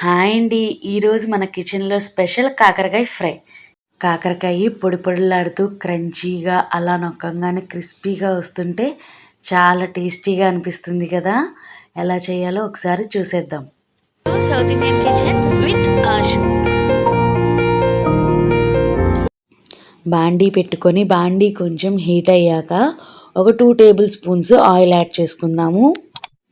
Hi అండి. ఈరోజు మన కిచెన్లో స్పెషల్ కాకరకాయ ఫ్రై. కాకరకాయ పొడి పొడిలాడుతూ క్రంచీగా అలా నొక్కంగానే క్రిస్పీగా వస్తుంటే చాలా టేస్టీగా అనిపిస్తుంది కదా. ఎలా చేయాలో ఒకసారి చూసేద్దాం. South Indian kitchen with Ashu బాండీ పెట్టుకొని బాండీ కొంచెం హీట్ అయ్యాక ఒక two table spoons oil add చేసుకుందాము.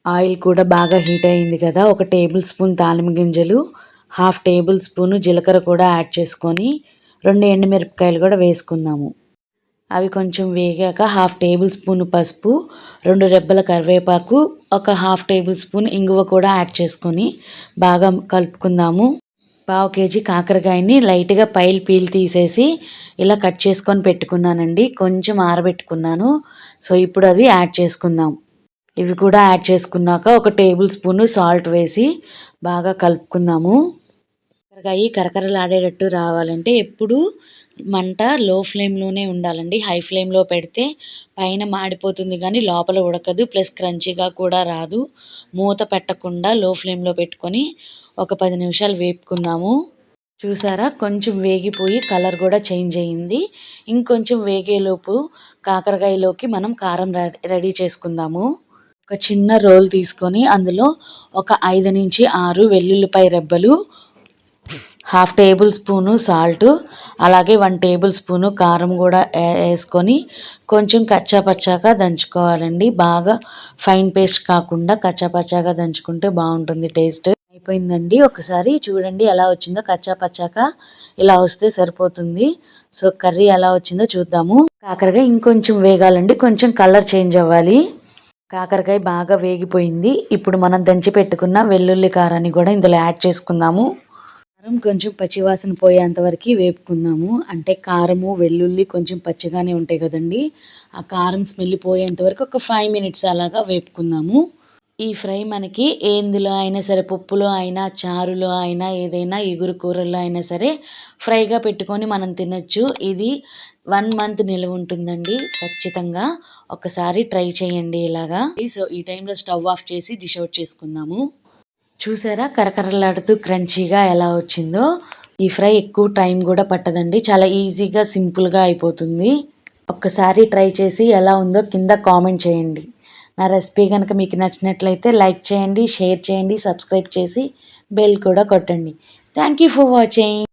ఆయిల్ కూడా బాగా హీట్ అయింది కదా. ఒక టేబుల్ స్పూన్ తాలిమ గింజలు హాఫ్ టేబుల్ స్పూన్ జీలకర్ర కూడా యాడ్ చేసుకొని రెండు ఎండుమిరపకాయలు కూడా వేసుకుందాము. అవి కొంచెం వేగాక హాఫ్ టేబుల్ స్పూన్ పసుపు రెండు రెబ్బల కరివేపాకు ఒక హాఫ్ టేబుల్ స్పూన్ ఇంగువ కూడా యాడ్ చేసుకొని బాగా కలుపుకుందాము. పావు కేజీ కాకరకాయని లైట్గా పైల్ పీల్ తీసేసి ఇలా కట్ చేసుకొని పెట్టుకున్నానండి. కొంచెం ఆరబెట్టుకున్నాను. సో ఇప్పుడు అవి యాడ్ చేసుకుందాం. ఇవి కూడా యాడ్ చేసుకున్నాక ఒక టేబుల్ స్పూన్ సాల్ట్ వేసి బాగా కలుపుకుందాము. కాకరకాయ కరకరలాడేటట్టు రావాలంటే ఎప్పుడు మంట లో ఫ్లేమ్లోనే ఉండాలండి. హై ఫ్లేమ్లో పెడితే పైన మాడిపోతుంది కానీ లోపల ఉడకదు. ప్లస్ క్రంచీగా కూడా రాదు. మూత పెట్టకుండా లో ఫ్లేమ్లో పెట్టుకొని ఒక పది నిమిషాలు వేపుకుందాము. చూసారా? కొంచెం వేగిపోయి కలర్ కూడా చేంజ్ అయ్యింది ఇంకొంచెం వేగేలోపు కాకరకాయలోకి మనం కారం రెడీ చేసుకుందాము. ఒక చిన్న రోల్ తీసుకొని అందులో ఒక ఐదు నుంచి ఆరు వెల్లుల్లిపాయ రెబ్బలు హాఫ్ టేబుల్ స్పూను సాల్ట్ అలాగే వన్ టేబుల్ స్పూను కారం కూడా వేసుకొని కొంచెం కచ్చాపచ్చాగా దంచుకోవాలండి. బాగా ఫైన్ పేస్ట్ కాకుండా కచ్చాపచ్చాగా దంచుకుంటే బాగుంటుంది టేస్ట్. అయిపోయిందండి. ఒకసారి చూడండి ఎలా వచ్చిందో. కచ్చాపచ్చాక ఇలా వస్తే సరిపోతుంది. సో కర్రీ ఎలా వచ్చిందో చూద్దాము. కాకరగా ఇంకొంచెం వేగాలండి. కొంచెం కలర్ చేంజ్ అవ్వాలి. కాకరకాయ బాగా వేగిపోయింది. ఇప్పుడు మనం దంచి పెట్టుకున్న వెల్లుల్లి కారాన్ని కూడా ఇందులో యాడ్ చేసుకుందాము. కారం కొంచెం పచ్చివాసన పోయేంత వరకు వేపుకుందాము. అంటే కారము వెల్లుల్లి కొంచెం పచ్చిగానే ఉంటాయి కదండి. ఆ కారం స్మెల్ పోయేంత వరకు ఒక ఫైవ్ మినిట్స్ అలాగా వేపుకుందాము. ఈ ఫ్రై మనకి ఏందులో అయినా సరే పప్పులో అయినా చారులో అయినా ఏదైనా ఎగురు కూరల్లో అయినా సరే ఫ్రైగా పెట్టుకొని మనం తినచ్చు. ఇది వన్ మంత్ నిల్వ ఉంటుందండి ఖచ్చితంగా. ఒకసారి ట్రై చేయండి ఇలాగా. సో ఈ టైంలో స్టవ్ ఆఫ్ చేసి డిష్ అవుట్ చేసుకుందాము. చూసారా కరకరలాడుతూ క్రంచీగా ఎలా వచ్చిందో. ఈ ఫ్రై ఎక్కువ టైం కూడా పట్టదండి చాలా ఈజీగా సింపుల్గా అయిపోతుంది. ఒక్కసారి ట్రై చేసి ఎలా ఉందో కింద కామెంట్ చేయండి. నా రెసిపీ కనుక మీకు నచ్చినట్లయితే లైక్ చేయండి షేర్ చేయండి సబ్స్క్రైబ్ చేసి బెల్ కూడా కొట్టండి. Thank you for watching.